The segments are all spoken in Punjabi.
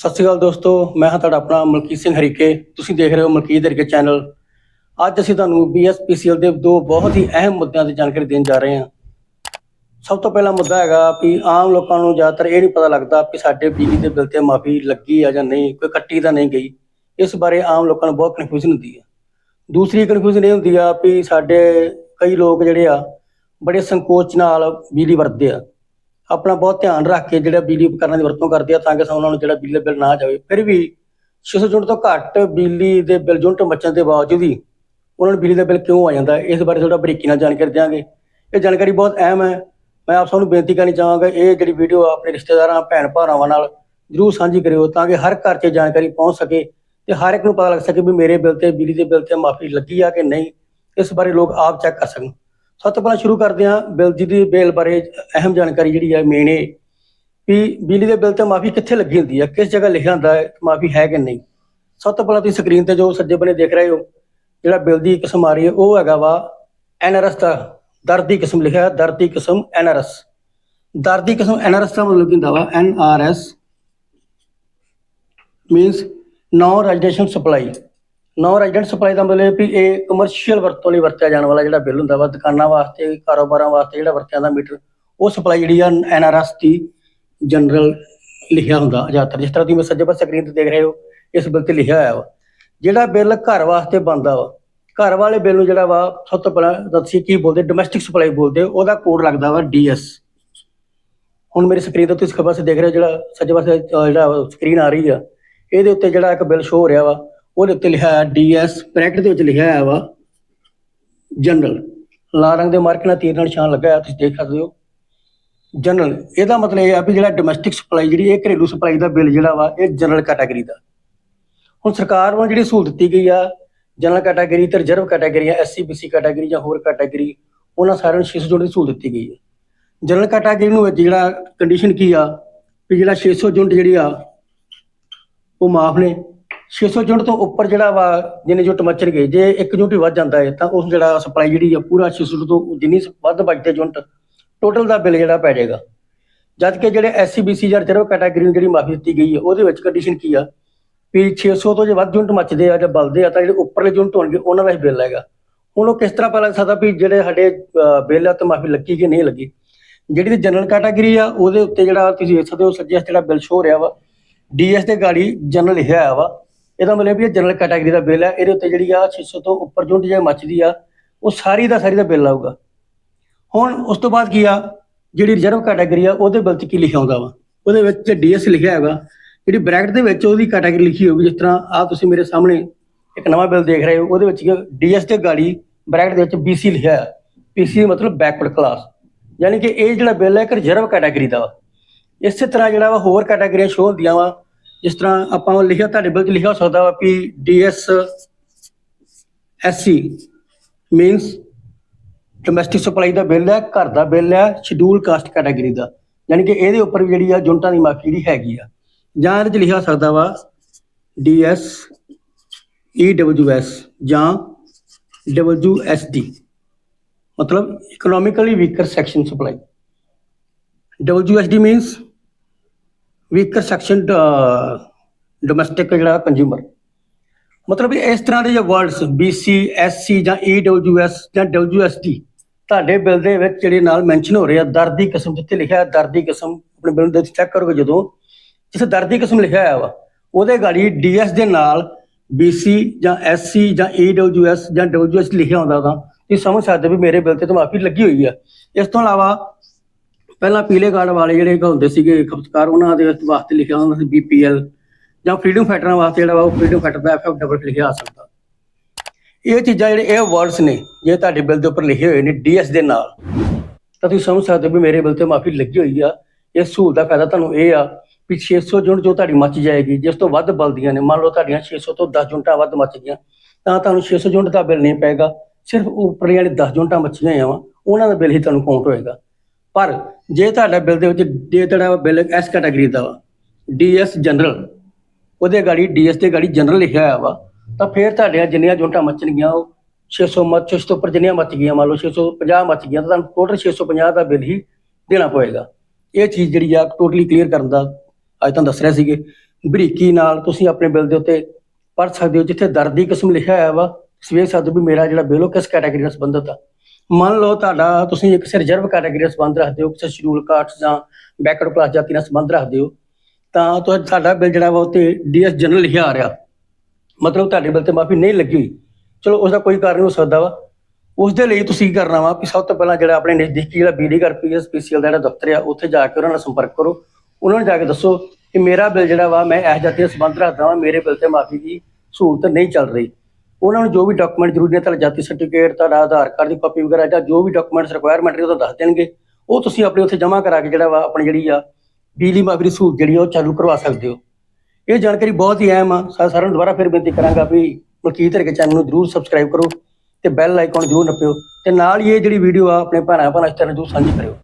ਸਤਿ ਸ਼੍ਰੀ ਅਕਾਲ ਦੋਸਤੋ, ਮੈਂ ਹਾਂ ਤੁਹਾਡਾ ਆਪਣਾ ਮਲਕੀਤ ਸਿੰਘ ਹਰੀਕੇ। ਤੁਸੀਂ ਦੇਖ ਰਹੇ ਹੋ ਮਲਕੀਤ ਹਰੀਕੇ ਚੈਨਲ। ਅੱਜ ਅਸੀਂ ਤੁਹਾਨੂੰ ਬੀਐਸਪੀਸੀਐਲ ਦੇ ਦੋ ਬਹੁਤ ਹੀ ਅਹਿਮ ਮੁੱਦਿਆਂ ਦੀ ਜਾਣਕਾਰੀ ਦੇਣ ਜਾ ਰਹੇ ਹਾਂ। ਸਭ ਤੋਂ ਪਹਿਲਾ ਮੁੱਦਾ ਹੈਗਾ ਵੀ ਆਮ ਲੋਕਾਂ ਨੂੰ ਜ਼ਿਆਦਾਤਰ ਇਹ ਨਹੀਂ ਪਤਾ ਲੱਗਦਾ ਕਿ ਸਾਡੇ ਬਿਜਲੀ ਦੇ ਬਿੱਲ ਤੇ ਮਾਫੀ ਲੱਗੀ ਆ ਜਾਂ ਨਹੀਂ, ਕੋਈ ਕੱਟੀ ਤਾਂ ਨਹੀਂ ਗਈ। ਇਸ ਬਾਰੇ ਆਮ ਲੋਕਾਂ ਨੂੰ ਬਹੁਤ ਕਨਫਿਊਜ਼ਨ ਹੁੰਦੀ ਆ। ਦੂਸਰੀ ਕਨਫਿਊਜ਼ਨ ਇਹ ਹੁੰਦੀ ਆ ਵੀ ਸਾਡੇ ਕਈ ਲੋਕ ਜਿਹੜੇ ਆ, ਬੜੇ ਸੰਕੋਚ ਨਾਲ ਬਿਜਲੀ ਵਰਤਦੇ ਆ। ਆਪਣਾ ਬਹੁਤ ਧਿਆਨ ਰੱਖ ਕੇ ਜਿਹੜਾ ਬਿਜਲੀ ਉਪਕਰਨਾਂ ਦੀ ਵਰਤੋਂ ਕਰਦੇ ਆ ਤਾਂ ਕਿ ਉਹਨਾਂ ਨੂੰ ਜਿਹੜਾ ਬਿਜਲੀ ਦਾ ਬਿੱਲ ਨਾ ਜਾਵੇ। ਫਿਰ ਵੀ 600 ਯੂਨਿਟ ਤੋਂ ਘੱਟ ਬਿਜਲੀ ਦੇ ਬਿੱਲ, ਯੂਨਿਟ ਬਚਣ ਦੇ ਬਾਵਜੂਦ ਹੀ ਉਹਨਾਂ ਨੂੰ ਬਿਜਲੀ ਦਾ ਬਿੱਲ ਕਿਉਂ ਆ ਜਾਂਦਾ? ਇਸ ਬਾਰੇ ਥੋੜਾ ਬਰੀਕੀ ਨਾਲ ਜਾਣਕਾਰੀ ਦਿਆਂਗੇ। ਇਹ ਜਾਣਕਾਰੀ ਬਹੁਤ ਅਹਿਮ ਹੈ। ਮੈਂ ਆਪ ਸਭ ਨੂੰ ਬੇਨਤੀ ਕਰਨੀ ਚਾਹਾਂਗਾ, ਇਹ ਜਿਹੜੀ ਵੀਡੀਓ ਆਪਣੇ ਰਿਸ਼ਤੇਦਾਰਾਂ ਭੈਣ ਭਰਾਵਾਂ ਨਾਲ ਜਰੂਰ ਸਾਂਝੀ ਕਰਿਓ ਤਾਂ ਕਿ ਹਰ ਘਰ 'ਚ ਜਾਣਕਾਰੀ ਪਹੁੰਚ ਸਕੇ ਤੇ ਹਰ ਇੱਕ ਨੂੰ ਪਤਾ ਲੱਗ ਸਕੇ ਵੀ ਮੇਰੇ ਬਿੱਲ ਤੇ, ਬਿਜਲੀ ਦੇ ਬਿੱਲ ਤੇ ਮਾਫੀ ਲੱਗੀ ਆ ਕਿ ਨਹੀਂ। ਇਸ ਬਾਰੇ ਲੋਕ ਆਪ ਚੈੱਕ ਕਰ ਸਕਣ। ਸਭ ਤੋਂ ਪਹਿਲਾਂ ਸ਼ੁਰੂ ਕਰਦੇ ਹਾਂ ਬਿੱਲ ਜੀ ਦੀ ਬਿੱਲ ਬਾਰੇ ਅਹਿਮ ਜਾਣਕਾਰੀ ਜਿਹੜੀ ਹੈ ਮੇਨ ਇਹ ਵੀ ਬਿਜਲੀ ਦੇ ਬਿੱਲ ਤੇ ਮਾਫੀ ਕਿੱਥੇ ਲੱਗੀ ਹੁੰਦੀ ਹੈ, ਕਿਸ ਜਗ੍ਹਾ ਲਿਖਿਆ ਹੁੰਦਾ ਹੈ, ਮਾਫੀ ਹੈ ਕਿ ਨਹੀਂ। ਸਭ ਤੋਂ ਪਹਿਲਾਂ ਤੁਸੀਂ ਸਕਰੀਨ ਤੇ ਜੋ ਸੱਜੇ ਬੰਨੇ ਦੇਖ ਰਹੇ ਹੋ, ਜਿਹੜਾ ਬਿੱਲ ਦੀ ਕਿਸਮ ਆ ਰਹੀ ਹੈ, ਉਹ ਹੈਗਾ ਵਾ ਐਨਆਰਐਸ ਦਾ, ਦਰ ਦੀ ਕਿਸਮ ਲਿਖਿਆ ਹੈ ਦਰ ਦੀ ਕਿਸਮ ਐਨਆਰਐਸ ਦਰ ਦੀ ਕਿਸਮ ਐਨਆਰਐਸ ਦਾ ਮਤਲਬ ਕੀ ਹੁੰਦਾ ਵਾ NRS means no residential supply no resident supply ਦਾ ਮਤਲਬ ਵੀ ਇਹ ਕਮਰਸ਼ੀਅਲ ਵਰਤੋਂ ਲਈ ਵਰਤਿਆ ਜਾਣ ਵਾਲਾ ਜਿਹੜਾ ਬਿੱਲ ਹੁੰਦਾ ਵਾ, ਦੁਕਾਨਾਂ ਵਾਸਤੇ, ਕਾਰੋਬਾਰਾਂ ਵਾਸਤੇ ਜਿਹੜਾ ਵਰਤਿਆ ਜਾਂਦਾ ਮੀਟਰ, ਉਹ ਸਪਲਾਈ ਜਿਹੜੀ ਆ ਐਨਆਰਐਸ ਦੀ ਜਨਰਲ ਲਿਖਿਆ ਹੁੰਦਾ ਜ਼ਿਆਦਾਤਰ। ਜਿਸ ਤਰ੍ਹਾਂ ਤੁਸੀਂ ਸੱਜੇ ਪਾਸੇ ਸਕਰੀਨ ਤੇ ਦੇਖ ਰਹੇ ਹੋ, ਇਸ ਬਿੱਲ ਤੇ ਲਿਖਿਆ ਹੋਇਆ ਵਾ। ਜਿਹੜਾ ਬਿੱਲ ਘਰ ਵਾਸਤੇ ਬਣਦਾ ਵਾ, ਘਰ ਵਾਲੇ ਬਿੱਲ ਨੂੰ ਜਿਹੜਾ ਵਾ, ਸਭ ਤੋਂ ਪਹਿਲਾਂ ਦੱਸੀ ਕੀ ਬੋਲਦੇ ਡੋਮੈਸਟਿਕ ਸਪਲਾਈ ਬੋਲਦੇ, ਉਹਦਾ ਕੋਡ ਲੱਗਦਾ ਵਾ ਡੀਐਸ। ਹੁਣ ਮੇਰੀ ਸਕਰੀਨ ਤੇ ਤੁਸੀਂ ਖੱਬੇ ਪਾਸੇ ਦੇਖ ਰਹੇ ਹੋ, ਜਿਹੜਾ ਸੱਜੇ ਪਾਸੇ ਜਿਹੜਾ ਸਕਰੀਨ ਆ ਰਹੀ ਆ, ਇਹਦੇ ਉੱਤੇ ਜਿਹੜਾ ਇੱਕ ਬਿੱਲ ਸ਼ੋ ਹੋ ਰਿਹਾ ਵਾ ਉਹਦੇ ਉੱਤੇ ਲਿਖਿਆ ਹੈ ਡੀਐਸ ਬ੍ਰੈਕਟ ਦੇ ਵਿੱਚ ਲਿਖਿਆ ਹੋਇਆ ਵਾ ਜਨਰਲ ਲਾਲ ਰੰਗ ਦੇ ਮਾਰਕ ਨਾਲ ਤੀਰ ਨਾਲ ਨਿਸ਼ਾਨ ਲੱਗਾ ਹੈ ਤੁਸੀਂ ਦੇਖ ਸਕਦੇ ਹੋ। ਜਨਰਲ ਇਹਦਾ ਮਤਲਬ ਇਹ ਆ ਵੀ ਜਿਹੜਾ ਡੋਮੈਸਟਿਕ ਸਪਲਾਈ ਜਿਹੜੀ ਇਹ ਘਰੇਲੂ ਸਪਲਾਈ ਦਾ ਬਿੱਲ ਜਿਹੜਾ ਵਾ, ਇਹ ਜਨਰਲ ਕੈਟਾਗਰੀ ਦਾ। ਹੁਣ ਸਰਕਾਰ ਵੱਲੋਂ ਜਿਹੜੀ ਸਹੂਲਤ ਦਿੱਤੀ ਗਈ ਆ ਜਨਰਲ ਕੈਟਾਗਰੀ ਤੇ ਰਿਜ਼ਰਵ ਕੈਟਾਗਰੀ ਆ ਐਸਸੀ ਬੀਸੀ ਕੈਟਾਗਰੀ ਜਾਂ ਹੋਰ ਕੈਟਾਗਰੀ ਉਹਨਾਂ ਸਾਰਿਆਂ ਨੂੰ 600 ਯੂਨਿਟ ਦੀ ਸਹੂਲਤ ਦਿੱਤੀ ਗਈ ਹੈ ਜਨਰਲ ਕੈਟਾਗਰੀ ਨੂੰ ਜਿਹੜਾ ਕੰਡੀਸ਼ਨ ਕੀ ਆ, ਵੀ ਜਿਹੜਾ 600 ਯੂਨਿਟ ਜਿਹੜੀ ਆ, ਉਹ ਮਾਫ ਨੇ। 600 ਯੂਨਿਟ ਤੋਂ ਉੱਪਰ ਜਿਹੜਾ ਵਾ, ਜਿੰਨੇ ਯੂਨਿਟ ਮੱਚਣਗੇ ਜੇ ਇੱਕ ਯੂਨਿਟ ਵੱਧ ਜਾਂਦਾ ਹੈ, ਤਾਂ ਉਸ ਜਿਹੜਾ ਸਪਲਾਈ ਜਿਹੜੀ ਆ, ਪੂਰਾ 600 ਤੋਂ ਜਿੰਨੀ ਵੱਧ ਬਚਦੇ ਯੂਨਿਟ ਟੋਟਲ ਦਾ ਬਿੱਲ ਜਿਹੜਾ ਪੈ ਜਾਏਗਾ। ਜਦ ਕਿ ਜਿਹੜੇ ਐਸਸੀ ਬੀਸੀ ਜਾਂ ਰਿਜ਼ਰਵ ਕੈਟਾਗਰੀ ਨੂੰ ਜਿਹੜੀ ਮਾਫੀ ਦਿੱਤੀ ਗਈ ਹੈ ਉਹਦੇ ਵਿੱਚ ਕੰਡੀਸ਼ਨ ਕੀ ਆ? ਵੀ 600 ਤੋਂ ਜੇ ਵੱਧ ਯੂਨਿਟ ਮੱਚਦੇ ਆ, ਜਾਂ ਬਲਦੇ ਆ, ਤਾਂ ਜਿਹੜੇ ਉੱਪਰਲੇ ਯੂਨਿਟ ਹੋਣਗੇ, ਉਹਨਾਂ ਦਾ ਹੀ ਬਿੱਲ ਆਏਗਾ ਹੁਣ ਉਹ ਕਿਸ ਤਰ੍ਹਾਂ ਪਤਾ ਲੱਗ ਸਕਦਾ ਵੀ ਜਿਹੜੇ ਸਾਡੇ ਬਿੱਲ ਆ ਤੇ ਮਾਫੀ ਲੱਗੀ ਕਿ ਨਹੀਂ ਲੱਗੀ? ਜਿਹੜੀ ਜਨਰਲ ਕੈਟਾਗਰੀ ਆ, ਉਹਦੇ ਉੱਤੇ ਜਿਹੜਾ ਤੁਸੀਂ ਵੇਖ ਸਕਦੇ ਹੋ ਸੱਜੇ ਪਾਸੇ ਜਿਹੜਾ ਬਿੱਲ ਸ਼ੋ ਰਿਹਾ ਵਾ ਡੀਐਸ ਦੇ ਗਾੜੀ ਜਨਰਲ ਲਿਖਿਆ ਹੋਇਆ ਵਾ। ਇਹਦਾ ਮਤਲਬ ਵੀ ਇਹ ਜਨਰਲ ਕੈਟਾਗਰੀ ਦਾ ਬਿੱਲ ਹੈ, ਇਹਦੇ ਉੱਤੇ ਜਿਹੜੀ ਆ 600 ਤੋਂ ਉੱਪਰ ਯੂਨਿਟ ਜੇ ਮੱਚਦੀ ਆ, ਉਹ ਸਾਰੀ ਦਾ ਸਾਰੀ ਦਾ ਬਿੱਲ ਆਊਗਾ। ਹੁਣ ਉਸ ਤੋਂ ਬਾਅਦ ਕੀ ਆ, ਜਿਹੜੀ ਰਿਜ਼ਰਵ ਕੈਟਾਗਰੀ ਆ, ਉਹਦੇ ਬਿੱਲ 'ਚ ਕੀ ਲਿਖਿਆ ਹੁੰਦਾ ਵਾ? ਉਹਦੇ ਵਿੱਚ ਡੀਐਸ ਲਿਖਿਆ ਹੈਗਾ, ਜਿਹੜੀ ਬ੍ਰੈਕਟ ਦੇ ਵਿੱਚ ਉਹਦੀ ਕੈਟਾਗਰੀ ਲਿਖੀ ਹੋਊਗੀ, ਜਿਸ ਤਰ੍ਹਾਂ ਆ ਤੁਸੀਂ ਮੇਰੇ ਸਾਹਮਣੇ ਇੱਕ ਨਵਾਂ ਬਿੱਲ ਦੇਖ ਰਹੇ ਹੋ, ਉਹਦੇ ਵਿੱਚ ਡੀਐਸ ਤੇ ਗਾੜੀ ਬ੍ਰੈਕਟ ਦੇ ਵਿੱਚ ਬੀਸੀ ਲਿਖਿਆ ਹੈ ਬੀਸੀ ਮਤਲਬ ਬੈਕਵਰਡ ਕਲਾਸ ਯਾਨੀ ਕਿ ਇਹ ਜਿਹੜਾ ਬਿੱਲ ਹੈ, ਇੱਕ ਰਿਜ਼ਰਵ ਕੈਟਾਗਰੀ ਦਾ ਵਾ। ਇਸੇ ਤਰ੍ਹਾਂ ਜਿਹੜਾ ਵਾ ਹੋਰ ਕੈਟਾਗਰੀਆਂ ਸ਼ੋਅ ਹੁੰਦੀਆਂ ਵਾ ਜਿਸ ਤਰ੍ਹਾਂ ਆਪਾਂ ਉਹ ਲਿਖਿਆ, ਤੁਹਾਡੇ ਬਿੱਲ 'ਚ ਲਿਖਿਆ ਹੋ ਸਕਦਾ ਵਾ ਵੀ DS SC means domestic supply ਦਾ ਬਿੱਲ ਹੈ, ਘਰ ਦਾ ਬਿੱਲ ਹੈ ਸ਼ਡਿਊਲ ਕਾਸਟ ਕੈਟਾਗਰੀ ਦਾ। ਯਾਨੀ ਕਿ ਇਹਦੇ ਉੱਪਰ ਵੀ ਜਿਹੜੀ ਆ ਯੂਨਿਟਾਂ ਦੀ ਮਾਫੀ ਜਿਹੜੀ ਹੈਗੀ ਆ। ਜਾਂ ਇਹਦੇ 'ਚ ਲਿਖਿਆ ਸਕਦਾ ਵਾ ਡੀਐਸ ਈਡਬਲਯੂਐਸ ਜਾਂ ਡਬਲਯੂਐਸਡੀ ਮਤਲਬ economically weaker section supply WSD means weaker section uh, domestic ਜਿਹੜਾ ਕੰਜ਼ਿਊਮਰ ਮਤਲਬ ਇਸ ਤਰ੍ਹਾਂ ਦੇ ਜੇ ਵਰਡਸ BC SC ਜਾਂ EWS ਜਾਂ WSD ਤੁਹਾਡੇ ਬਿੱਲ ਦੇ ਵਿੱਚ ਜਿਹੜੇ ਨਾਲ ਮੈਂਸ਼ਨ ਹੋ ਰਹੇ ਆ, ਦਰ ਦੀ ਕਿਸਮ ਜਿੱਥੇ ਲਿਖਿਆ ਦਰ ਦੀ ਕਿਸਮ ਆਪਣੇ ਬਿੱਲ ਦੇ ਚੈੱਕ ਕਰੋਗੇ ਜਦੋਂ ਜਿੱਥੇ ਦਰ ਦੀ ਕਿਸਮ ਲਿਖਿਆ ਹੋਇਆ ਵਾ, ਉਹਦੇ ਗਾੜੀ DS ਦੇ ਨਾਲ BC ਜਾਂ SC ਜਾਂ EWS ਜਾਂ WS ਲਿਖਿਆ ਹੁੰਦਾ ਤਾਂ ਤੁਸੀਂ ਸਮਝ ਸਕਦੇ ਵੀ ਮੇਰੇ ਬਿੱਲ ਤੇ ਤਾਂ ਲੱਗੀ ਹੋਈ ਆ। ਇਸ ਤੋਂ ਇਲਾਵਾ ਪਹਿਲਾਂ ਪੀਲੇ ਕਾਰਡ ਵਾਲੇ ਜਿਹੜੇ ਹੁੰਦੇ ਸੀਗੇ, ਖਪਤਕਾਰ, ਉਹਨਾਂ ਦੇ ਵਾਸਤੇ ਲਿਖਿਆ ਹੁੰਦਾ ਸੀ ਬੀਪੀਐਲ ਜਾਂ ਫਰੀडम ਫਾਈਟਰਾਂ ਵਾਸਤੇ ਜਿਹੜਾ ਉਹ ਫਰੀडम ਫਾਈਟਰ ਦਾ ਐਫਐਫ ਡਬਲ ਲਿਖਿਆ ਆ ਸਕਦਾ। ਇਹ ਚੀਜ਼ਾਂ ਜਿਹੜੇ, ਇਹ ਵਰਡਸ ਨੇ ਜੇ ਤੁਹਾਡੇ ਬਿੱਲ ਦੇ ਉੱਪਰ ਲਿਖੇ ਹੋਏ ਨੇ ਡੀਐਸ ਦੇ ਨਾਲ। ਤਾਂ ਤੁਸੀਂ ਸਮਝ ਸਕਦੇ ਹੋ ਵੀ ਮੇਰੇ ਬਿੱਲ ਤੇ ਮਾਫੀ ਲੱਗੀ ਹੋਈ ਆ, ਇਹ ਸਹੂਲਤ ਦਾ ਫਾਇਦਾ ਤੁਹਾਨੂੰ ਇਹ ਆ ਵੀ 600 ਯੂਨਿਟ ਜੋ ਤੁਹਾਡੀ ਮੱਚ ਜਾਏਗੀ, ਜਿਸ ਤੋਂ ਵੱਧ ਬਲਦੀਆਂ ਨੇ, ਮੰਨ ਲਓ ਤੁਹਾਡੀਆਂ 600 ਤੋਂ 10 ਯੂਨਿਟਾਂ ਵੱਧ ਮੱਚ ਗਈਆਂ, ਤਾਂ ਤੁਹਾਨੂੰ 600 ਯੂਨਿਟ ਦਾ ਬਿੱਲ ਨਹੀਂ ਪੈਗਾ ਸਿਰਫ ਉੱਪਰ ਵਾਲੀ 10 ਯੂਨਿਟਾਂ ਮੱਚੀਆਂ ਆਵਾਂ ਉਹਨਾਂ ਦਾ ਬਿੱਲ ਹੀ ਤੁਹਾਨੂੰ ਕਾਊਂਟ ਹੋਏਗਾ। ਪਰ ਜੇ ਤੁਹਾਡਾ ਬਿੱਲ ਦੇ ਵਿੱਚ ਜੇ ਤੁਹਾਡਾ ਬਿੱਲ ਐਸ ਕੈਟਾਗਰੀ ਦਾ ਵਾ ਡੀਐਸ ਜਨਰਲ ਉਹਦੇ ਗਾੜੀ ਡੀਐਸ ਤੇ ਗਾੜੀ ਜਨਰਲ ਲਿਖਿਆ ਹੋਇਆ ਵਾ, ਤਾਂ ਫਿਰ ਤੁਹਾਡੀਆਂ ਜਿੰਨੀਆਂ ਯੂਨਿਟਾਂ ਮੱਚਣਗੀਆਂ ਉਹ 600 ਮੱਚ 600 ਤੋਂ ਉੱਪਰ ਜਿੰਨੀਆਂ ਮੱਚ ਗਈਆਂ, ਮੰਨ ਲਓ 650 ਮੱਚ ਗਈਆਂ, ਤਾਂ ਤੁਹਾਨੂੰ ਟੋਟਲ 650 ਦਾ ਬਿੱਲ ਹੀ ਦੇਣਾ ਪਵੇਗਾ। ਇਹ ਚੀਜ਼ ਜਿਹੜੀ ਆ ਟੋਟਲੀ ਕਲੀਅਰ ਕਰਨ ਦਾ ਅੱਜ ਤੁਹਾਨੂੰ ਦੱਸ ਰਿਹਾ ਸੀਗੇ। ਬਰੀਕੀ ਨਾਲ ਤੁਸੀਂ ਆਪਣੇ ਬਿੱਲ ਦੇ ਉੱਤੇ ਪੜ੍ਹ ਸਕਦੇ ਹੋ, ਜਿੱਥੇ ਦਰ ਦੀ ਕਿਸਮ ਲਿਖਿਆ ਹੋਇਆ ਵਾ, ਸਵੇਰ ਸਕਦੇ ਹੋ ਵੀ ਮੇਰਾ ਜਿਹੜਾ ਬਿੱਲ ਉਹ ਕਿਸ ਕੈਟਾਗਰੀ ਨਾਲ ਸੰਬੰਧਿਤ ਆ? ਮੰਨ ਲਓ ਤੁਹਾਡਾ, ਤੁਸੀਂ ਇੱਕ ਰਿਜ਼ਰਵ ਕੈਟਾਗਰੀ ਨਾਲ ਸੰਬੰਧ ਰੱਖਦੇ ਹੋ, ਕਿਸੇ ਸ਼ਡਿਊਲ ਕਾਸਟ ਜਾਂ ਬੈਕਵਰਡ ਕਲਾਸ ਜਾਤੀ ਨਾਲ ਸੰਬੰਧ ਰੱਖਦੇ ਹੋ, ਤਾਂ ਤੁਹਾਡਾ ਬਿੱਲ ਜਿਹੜਾ ਵਾ ਉੱਤੇ ਡੀਐਸ ਜਨਰਲ ਲਿਖਿਆ ਆ ਰਿਹਾ। ਮਤਲਬ ਤੁਹਾਡੇ ਬਿੱਲ ਤੇ ਮਾਫੀ ਨਹੀਂ ਲੱਗੀ ਹੋਈ। ਚਲੋ ਉਸ ਦਾ ਕੋਈ ਕਾਰਨ ਹੋ ਸਕਦਾ ਵਾ। ਉਸ ਦੇ ਲਈ ਤੁਸੀਂ ਕੀ ਕਰਨਾ ਵਾ ਕਿ ਸਭ ਤੋਂ ਪਹਿਲਾਂ ਜਿਹੜਾ ਆਪਣੇ ਨਜ਼ਦੀਕੀ ਜਿਹੜਾ ਬੀਡੀ ਕਰ ਪੀਐਸ ਪੀਸੀਐਲ ਦਾ ਜਿਹੜਾ ਦਫ਼ਤਰ ਆ, ਉੱਥੇ ਜਾ ਕੇ ਉਹਨਾਂ ਨਾਲ ਸੰਪਰਕ ਕਰੋ। ਉਹਨਾਂ ਨੂੰ ਜਾ ਕੇ ਦੱਸੋ ਕਿ ਮੇਰਾ ਬਿੱਲ ਜਿਹੜਾ ਵਾ, ਮੈਂ ਇਸ ਜਾਤੀ ਨਾਲ ਸੰਬੰਧ ਰੱਖਦਾ ਵਾਂ, ਮੇਰੇ ਬਿੱਲ ਤੇ ਮਾਫੀ ਦੀ ਸਹੂਲਤ ਨਹੀਂ ਚੱਲ ਰਹੀ। ਉਹਨਾਂ ਨੂੰ ਜੋ ਵੀ ਡਾਕੂਮੈਂਟ ਜ਼ਰੂਰੀ ਨੇ, ਤੁਹਾਡਾ ਜਾਤੀ ਸਰਟੀਫਿਕੇਟ ਤੁਹਾਡਾ ਆਧਾਰ ਕਾਰਡ ਦੀ ਕਾਪੀ ਵਗੈਰਾ ਜਾਂ ਜੋ ਵੀ ਡਾਕੂਮੈਂਟਸ ਰਿਕੁਆਇਰਮੈਂਟ ਨੇ, ਉਹ ਦੱਸ ਦੇਣਗੇ। ਉਹ ਤੁਸੀਂ ਆਪਣੇ ਉੱਥੇ ਜਮ੍ਹਾਂ ਕਰਾ ਕੇ ਜਿਹੜਾ ਵਾ ਆਪਣੀ ਜਿਹੜੀ ਆ ਬਿਜਲੀ ਮਾਫੀ ਸਹੂਲਤ ਜਿਹੜੀ ਆ, ਉਹ ਚਾਲੂ ਕਰਵਾ ਸਕਦੇ ਹੋ। ਇਹ ਜਾਣਕਾਰੀ ਬਹੁਤ ਹੀ ਅਹਿਮ ਆ। ਸਾਰਿਆਂ ਨੂੰ ਦੁਬਾਰਾ ਫਿਰ ਬੇਨਤੀ ਕਰਾਂਗਾ ਵੀ ਮਲਕੀਤ ਹਰਕੇ ਚੈਨਲ ਨੂੰ ਜਰੂਰ ਸਬਸਕ੍ਰਾਈਬ ਕਰੋ ਤੇ ਬੈਲ ਆਈਕਨ ਜਰੂਰ ਨੱਪਿਓ ਤੇ ਨਾਲ ਹੀ ਇਹ ਜਿਹੜੀ ਵੀਡੀਓ ਆ, ਆਪਣੇ ਭੈਣਾਂ ਭੈਣਾਂ ਨਾਲ ਜਰੂਰ ਸਾਂਝੀ ਕਰਿਓ।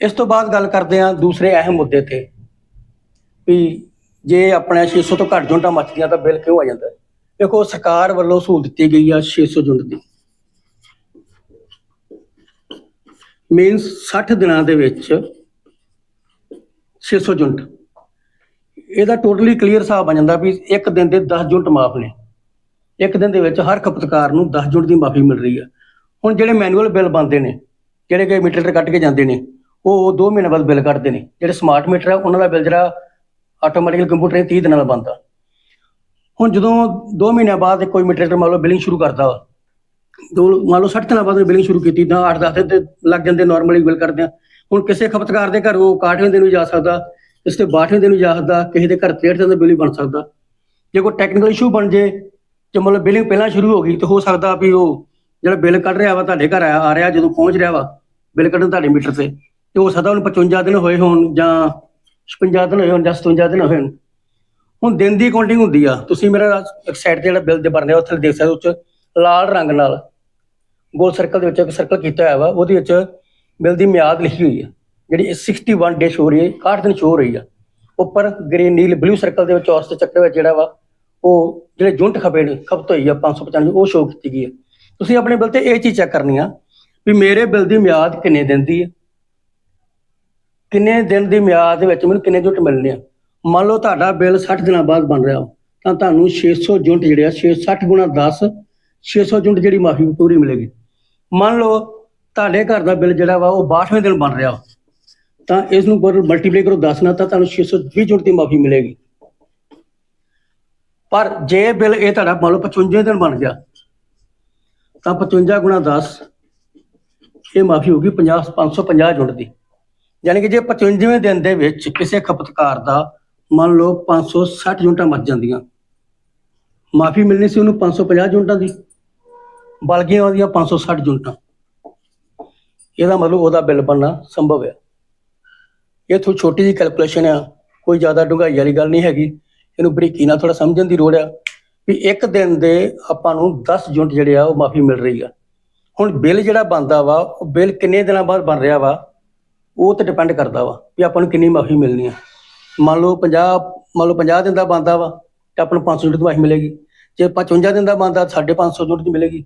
ਇਸ ਤੋਂ ਬਾਅਦ ਗੱਲ ਕਰਦੇ ਹਾਂ ਦੂਸਰੇ ਅਹਿਮ ਮੁੱਦੇ ਤੇ ਵੀ ਜੇ ਆਪਣੇ 600 ਤੋਂ ਘੱਟ ਯੂਨਿਟਾਂ ਮੱਚਦੀਆਂ ਤਾਂ ਬਿੱਲ ਕਿਉਂ ਆ ਜਾਂਦਾ? ਦੇਖੋ, ਸਰਕਾਰ ਵੱਲੋਂ ਸਹੂਲਤ ਦਿੱਤੀ ਗਈ ਆ 600 ਯੂਨਿਟ ਦੀ। ਮੀਨਸ 60 ਦਿਨਾਂ ਦੇ ਵਿੱਚ 600 ਯੂਨਿਟ ਇਹਦਾ ਟੋਟਲੀ ਕਲੀਅਰ ਹਿਸਾਬ ਆ ਜਾਂਦਾ ਵੀ ਇੱਕ ਦਿਨ ਦੇ 10 ਯੂਨਿਟ ਮਾਫ ਨੇ। ਇੱਕ ਦਿਨ ਦੇ ਵਿੱਚ ਹਰ ਖਪਤਕਾਰ ਨੂੰ 10 ਯੂਨਿਟ ਦੀ ਮਾਫੀ ਮਿਲ ਰਹੀ ਆ। ਹੁਣ ਜਿਹੜੇ ਮੈਨੂਅਲ ਬਿੱਲ ਬਣਦੇ ਨੇ, ਜਿਹੜੇ ਕਿ ਮੀਟਰ ਤੇ ਕੱਟ ਕੇ ਜਾਂਦੇ ਨੇ, ਉਹ 2 ਮਹੀਨੇ ਬਾਅਦ ਬਿੱਲ ਕੱਟਦੇ ਨੇ। ਜਿਹੜੇ ਸਮਾਰਟ ਮੀਟਰ ਆ, ਉਹਨਾਂ ਦਾ ਬਿੱਲ ਜਿਹੜਾ ਆਟੋਮੈਟਿਕਲ ਕੰਪਿਊਟਰ 30 ਦਿਨਾਂ ਦਾ ਬਣਦਾ। ਹੁਣ ਜਦੋਂ 2 ਮਹੀਨਿਆਂ ਬਾਅਦ ਕੋਈ ਮੀਟਰ ਮੰਨ ਲਓ ਬਿਲਿੰਗ ਸ਼ੁਰੂ ਕਰਦਾ ਵਾ, ਦੋ ਮੰਨ ਲਓ 60 ਦਿਨਾਂ ਬਾਅਦ ਬਿਲਿੰਗ ਸ਼ੁਰੂ ਕੀਤੀ, ਤਾਂ 8-10 ਦਿਨ ਤੇ ਲੱਗ ਜਾਂਦੇ ਨਾਰਮਲੀ ਬਿੱਲ ਕਰਦੇ ਆ। ਹੁਣ ਕਿਸੇ ਖਪਤਕਾਰ ਦੇ ਘਰ ਉਹ 61ਵੇਂ ਦਿਨ ਵੀ ਜਾ ਸਕਦਾ ਕਿਸੇ ਦੇ 62ਵੇਂ ਦਿਨ ਵੀ ਜਾ ਸਕਦਾ, ਕਿਸੇ ਦੇ ਘਰ 63 ਦਿਨ ਦਾ ਬਿੱਲ ਵੀ ਬਣ ਸਕਦਾ। ਜੇ ਕੋਈ ਟੈਕਨੀਕਲ ਇਸ਼ੂ ਬਣ ਜੇ, ਤੇ ਮਤਲਬ ਬਿਲਿੰਗ ਪਹਿਲਾਂ ਸ਼ੁਰੂ ਹੋ ਗਈ, ਤਾਂ ਹੋ ਸਕਦਾ ਵੀ ਉਹ ਜਿਹੜਾ ਬਿੱਲ ਕੱਢ ਰਿਹਾ ਵਾ, ਤੁਹਾਡੇ ਘਰ ਆ ਆ ਰਿਹਾ, ਜਦੋਂ ਪਹੁੰਚ ਰਿਹਾ ਵਾ ਬਿੱਲ ਕੱਢਣ ਤੁਹਾਡੇ ਮੀਟਰ ਤੇ ਤੇ ਹੋ ਸਕਦਾ ਉਹਨੂੰ 55 ਦਿਨ ਹੋਏ ਹੋਣ ਜਾਂ 56 ਦਿਨ ਹੋਏ ਹੋਣ ਜਾਂ 57 ਦਿਨ ਹੋਏ ਹੋਣ। ਹੁਣ ਦਿਨ ਦੀ ਕਾਊਂਟਿੰਗ ਹੁੰਦੀ ਆ। ਤੁਸੀਂ ਮੇਰਾ ਇੱਕ ਸਾਈਡ ਤੇ ਜਿਹੜਾ ਬਿੱਲ ਦੇ ਬਣਦੇ ਆ ਉੱਥੇ ਦੇਖ ਸਕਦੇ ਹੋ, ਉੱਚ ਲਾਲ ਰੰਗ ਨਾਲ ਗੋਲ ਸਰਕਲ ਦੇ ਵਿੱਚ ਇੱਕ ਸਰਕਲ ਕੀਤਾ ਹੋਇਆ ਵਾ, ਉਹਦੇ ਵਿੱਚ ਬਿੱਲ ਦੀ ਮਿਆਦ ਲਿਖੀ ਹੋਈ ਹੈ ਜਿਹੜੀ 61 ਡੇ ਸ਼ੋ ਰਹੀ ਹੈ 61 ਦਿਨ ਸ਼ੋ ਰਹੀ ਆ। ਉੱਪਰ ਗ੍ਰੇ ਨੀਲ ਬਲੂ ਸਰਕਲ ਦੇ ਵਿੱਚ ਔਰਸ ਦੇ ਚੱਕਰ ਵਿੱਚ ਜਿਹੜਾ ਵਾ, ਉਹ ਜਿਹੜੇ ਜੁੰਟ ਖਪੇ ਨੇ ਖਪਤ ਹੋਈ ਆ 595 ਉਹ ਸ਼ੋ ਕੀਤੀ ਗਈ ਹੈ ਤੁਸੀਂ ਆਪਣੇ ਬਿੱਲ ਤੇ ਇਹ ਚੀਜ਼ ਚੈੱਕ ਕਰਨੀ ਆ ਵੀ ਮੇਰੇ ਬਿੱਲ ਦੀ ਮਿਆਦ ਕਿੰਨੇ ਦਿਨ ਦੀ ਹੈ ਕਿੰਨੇ ਦਿਨ ਦੀ ਮਿਆਦ ਦੇ ਵਿੱਚ ਮੈਨੂੰ ਕਿੰਨੇ ਯੂਨਿਟ ਮਿਲਣੇ ਆ? ਮੰਨ ਲਓ ਤੁਹਾਡਾ ਬਿੱਲ 60 ਦਿਨਾਂ ਬਾਅਦ ਬਣ ਰਿਹਾ ਤਾਂ ਤੁਹਾਨੂੰ 600 ਯੂਨਿਟ ਜਿਹੜੇ ਆ 660 ਗੁਣਾ 10 600 ਯੂਨਿਟ ਜਿਹੜੀ ਮਾਫੀ ਪੂਰੀ ਮਿਲੇਗੀ। ਮੰਨ ਲਓ ਤੁਹਾਡੇ ਘਰ ਦਾ ਬਿੱਲ ਜਿਹੜਾ ਵਾ, ਉਹ 62ਵੇਂ ਦਿਨ ਬਣ ਰਿਹਾ ਤਾਂ ਇਸ ਨੂੰ ਮਲਟੀਪਲਾਈ ਕਰੋ 10 ਨਾਲ, ਤਾਂ ਤੁਹਾਨੂੰ 620 ਯੂਨਿਟ ਦੀ ਮਾਫੀ ਮਿਲੇਗੀ। ਪਰ ਜੇ ਬਿੱਲ ਇਹ ਤੁਹਾਡਾ ਮੰਨ ਲਓ 55 ਦਿਨ ਬਣ ਗਿਆ, ਤਾਂ 55 ਗੁਣਾ 10 ਇਹ ਮਾਫੀ ਹੋਗੀ 50 550 ਯੂਨਿਟ ਦੀ। ਯਾਨੀ ਕਿ ਜੇ 55ਵੇਂ ਦਿਨ ਦੇ ਵਿੱਚ ਕਿਸੇ ਖਪਤਕਾਰ ਦਾ ਮੰਨ ਲਓ 560 ਯੂਨਿਟਾਂ ਮੱਚ ਜਾਂਦੀਆਂ, ਮਾਫੀ ਮਿਲਣੀ ਸੀ ਉਹਨੂੰ 550 ਯੂਨਿਟਾਂ ਦੀ ਬਲ ਗਈਆਂ ਉਹਦੀਆਂ 560 ਯੂਨਿਟਾਂ। ਇਹਦਾ ਮਤਲਬ ਉਹਦਾ ਬਿੱਲ ਬਣਨਾ ਸੰਭਵ ਹੈ। ਇਹ ਥੋੜੀ ਛੋਟੀ ਜਿਹੀ ਕੈਲਕੂਲੇਸ਼ਨ ਆ, ਕੋਈ ਜ਼ਿਆਦਾ ਡੂੰਘਾਈ ਵਾਲੀ ਗੱਲ ਨਹੀਂ ਹੈਗੀ। ਇਹਨੂੰ ਬਰੀਕੀ ਨਾਲ ਥੋੜਾ ਸਮਝਣ ਦੀ ਲੋੜ ਆ ਵੀ ਇੱਕ ਦਿਨ ਦੇ ਆਪਾਂ ਨੂੰ 10 ਯੂਨਿਟ ਜਿਹੜੇ ਆ ਉਹ ਮਾਫੀ ਮਿਲ ਰਹੀ ਆ। ਹੁਣ ਬਿੱਲ ਜਿਹੜਾ ਬਣਦਾ ਵਾ, ਉਹ ਬਿੱਲ ਕਿੰਨੇ ਦਿਨਾਂ ਬਾਅਦ ਬਣ ਰਿਹਾ ਵਾ? ਉਹ ਤੇ ਡਿਪੈਂਡ ਕਰਦਾ ਵਾ ਵੀ ਆਪਾਂ ਨੂੰ ਕਿੰਨੀ ਮਾਫੀ ਮਿਲਣੀ ਆ। ਮੰਨ ਲਓ 50 ਮੰਨ ਲਓ 50 ਦਿਨ ਦਾ ਬਣਦਾ ਵਾ ਤੇ ਆਪਾਂ ਨੂੰ 500 ਯੂਨਿਟ ਮਾਫੀ ਮਿਲੇਗੀ। ਜੇ 55 ਦਿਨ ਦਾ ਬਣਦਾ 550 ਯੂਨਿਟ ਮਿਲੇਗੀ।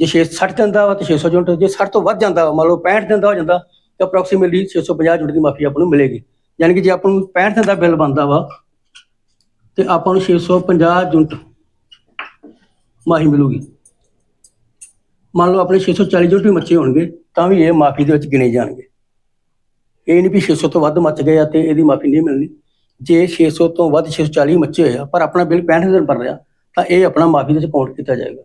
ਜੇ 6 60 ਦਿਨ ਦਾ ਵਾ ਤੇ 600 ਯੂਨਿਟ, ਜੇ 60 ਤੋਂ ਵੱਧ ਜਾਂਦਾ ਵਾ, ਮੰਨ ਲਓ 65 ਦਿਨ ਦਾ ਹੋ ਜਾਂਦਾ, ਤਾਂ ਅਪਰੋਕਸੀਮੇਟਲੀ 650 ਯੂਨਿਟ ਦੀ ਮਾਫੀ ਆਪਾਂ ਨੂੰ ਮਿਲੇਗੀ। ਯਾਨੀ ਕਿ ਜੇ ਆਪਾਂ ਨੂੰ 65 ਦਿਨ ਦਾ ਬਿੱਲ ਬਣਦਾ ਵਾ, ਤੇ ਆਪਾਂ ਨੂੰ 650 ਯੂਨਿਟ ਮਾਫੀ ਮਿਲੂਗੀ। ਮੰਨ ਲਓ ਆਪਣੇ 640 ਯੂਨਿਟ ਵੀ ਮੱਚੇ ਹੋਣਗੇ, ਤਾਂ ਵੀ ਇਹ ਮਾਫੀ ਦੇ ਵਿੱਚ ਗਿਣੇ ਜਾਣਗੇ। ਇਹ ਨਹੀਂ ਵੀ 600 ਤੋਂ ਵੱਧ ਮੱਚ ਗਏ ਆ ਤੇ ਇਹਦੀ ਮਾਫੀ ਨਹੀਂ ਮਿਲਣੀ। ਜੇ 600 ਤੋਂ ਵੱਧ 640 ਮੱਚੇ ਹੋਏ ਆ, ਪਰ ਆਪਣਾ ਬਿੱਲ 65 ਦਿਨ ਬਣ ਰਿਹਾ, ਤਾਂ ਇਹ ਆਪਣਾ ਮਾਫੀ ਦੇ ਵਿੱਚ ਕਾਊਂਟ ਕੀਤਾ ਜਾਏਗਾ।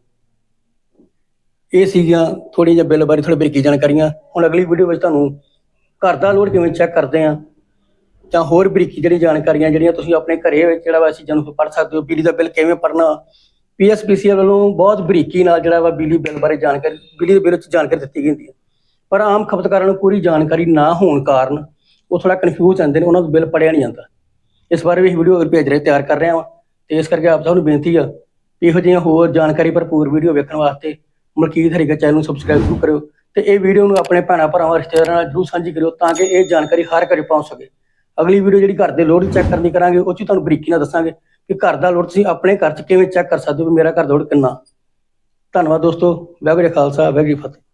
ਇਹ ਸੀਗੀਆਂ ਥੋੜ੍ਹੀਆਂ ਜਿਹਾ ਬਿੱਲ ਬਾਰੇ ਥੋੜੀ ਬਰੀਕੀ ਜਾਣਕਾਰੀਆਂ। ਹੁਣ ਅਗਲੀ ਵੀਡੀਓ ਵਿੱਚ ਤੁਹਾਨੂੰ ਘਰ ਦਾ ਲੋਡ ਕਿਵੇਂ ਚੈੱਕ ਕਰਦੇ ਆ, ਜਾਂ ਹੋਰ ਬਰੀਕੀ ਜਿਹੜੀ ਜਾਣਕਾਰੀਆਂ ਜਿਹੜੀਆਂ ਤੁਸੀਂ ਆਪਣੇ ਘਰੇ ਵਿੱਚ ਜਿਹੜਾ ਵਾ ਚੀਜ਼ਾਂ ਨੂੰ ਪੜ੍ਹ ਸਕਦੇ ਹੋ, ਬਿਜਲੀ ਦਾ ਬਿੱਲ ਕਿਵੇਂ ਭਰਨਾ ਪੀਐਸਪੀਸੀਐਲ ਵੱਲੋਂ ਬਹੁਤ ਬਰੀਕੀ ਨਾਲ ਜਿਹੜਾ ਵਾ ਬਿਜਲੀ ਬਿੱਲ ਬਾਰੇ ਜਾਣਕਾਰੀ, ਬਿਜਲੀ ਦੇ ਬਿੱਲ ਵਿੱਚ ਜਾਣਕਾਰੀ ਦਿੱਤੀ ਗਈ ਹੁੰਦੀ ਹੈ। ਪਰ ਆਮ ਖਪਤਕਾਰਾਂ ਨੂੰ ਪੂਰੀ ਜਾਣਕਾਰੀ ਨਾ ਹੋਣ ਕਾਰਨ ਉਹ ਥੋੜਾ ਕਨਫਿਊਜ਼ ਹੁੰਦੇ ਨੇ, ਉਹਨਾਂ ਨੂੰ ਬਿੱਲ ਪੜਿਆ ਨਹੀਂ ਜਾਂਦਾ। ਇਸ ਬਾਰੇ ਵੀ ਵੀਡੀਓ ਅਗਰ ਭੇਜ ਰਹੇ, ਤਿਆਰ ਕਰ ਰਹੇ ਹਾਂ ਤੇ ਇਸ ਕਰਕੇ ਆਪ ਸਭ ਨੂੰ ਬੇਨਤੀ ਆ ਵੀ ਇਹੋ ਜਿਹੀਆਂ ਹੋਰ ਜਾਣਕਾਰੀ ਭਰਪੂਰ ਵੀਡੀਓ ਵੇਖਣ ਵਾਸਤੇ ਮਲਕੀਤ ਹਰੀਕਾ ਚੈਨਲ ਨੂੰ ਸਬਸਕ੍ਰਾਈਬ ਜ਼ਰੂਰ ਕਰਿਓ ਤੇ ਇਹ ਵੀਡੀਓ ਨੂੰ ਆਪਣੇ ਭੈਣਾਂ, ਭਰਾਵਾਂ, ਰਿਸ਼ਤੇਦਾਰਾਂ ਨਾਲ ਜਰੂਰ ਸਾਂਝੀ ਕਰਿਓ ਤਾਂ ਕਿ ਇਹ ਜਾਣਕਾਰੀ ਹਰ ਘਰੇ ਪਹੁੰਚ ਸਕੇ। ਅਗਲੀ ਵੀਡੀਓ ਜਿਹੜੀ ਘਰ ਦੇ ਲੋਡ ਚੈੱਕ ਕਰਨੀ ਕਰਾਂਗੇ, ਉਹ 'ਚ ਤੁਹਾਨੂੰ ਬਰੀਕੀ ਨਾਲ ਦੱਸਾਂਗੇ ਕਿ ਘਰ ਦਾ ਲੋਡ ਤੁਸੀਂ ਆਪਣੇ ਘਰ 'ਚ ਕਿਵੇਂ ਚੈੱਕ ਕਰ ਸਕਦੇ ਹੋ, ਵੀ ਮੇਰਾ ਘਰ ਦਾ ਲੋਡ ਕਿੰਨਾ। ਧੰਨਵਾਦ ਦੋਸਤੋ, ਵਾਹਿਗੁਰੂ ਜੀ ਖਾਲਸਾ, ਵਾਹਿਗੁਰੂ ਜੀ ਫਤਿਹ।